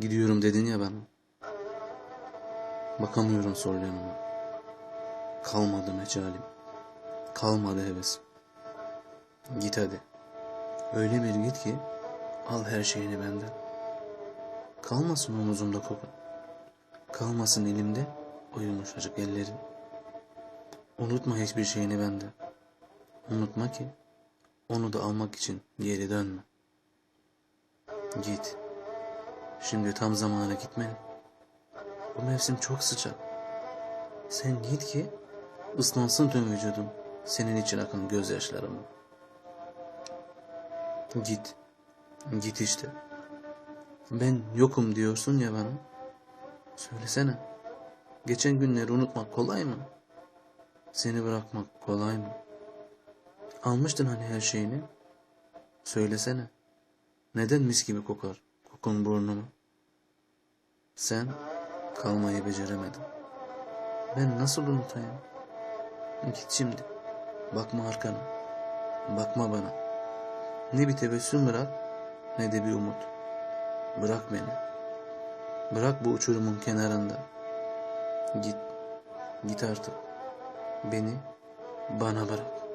Gidiyorum dedin ya bana. Bakamıyorum sol yanıma. Kalmadı mecalim. Kalmadı hevesim. Git hadi. Öyle bir git ki al her şeyini benden. Kalmasın omuzumda kokun. Kalmasın elimde o yumuşacık ellerin. Unutma hiçbir şeyini benden. Unutma ki onu da almak için geri dönme. Git. Şimdi tam zamanı gitmenin. Bu mevsim çok sıcak. Sen git ki ıslansın tüm vücudum senin için akan gözyaşlarımla. Git. Git işte. Ben yokum diyorsun ya bana. Söylesene. Geçen günleri unutmak kolay mı? Seni bırakmak kolay mı? Almıştın hani her şeyini. Söylesene. Neden mis gibi kokar kokun burnuma? Sen kalmayı beceremedin. Ben nasıl unutayım? Git şimdi. Bakma arkana. Bakma bana. Ne bir tebessüm bırak ne de bir umut. Bırak beni. Bırak bu uçurumun kenarında. Git. Git artık. Beni bana bırak.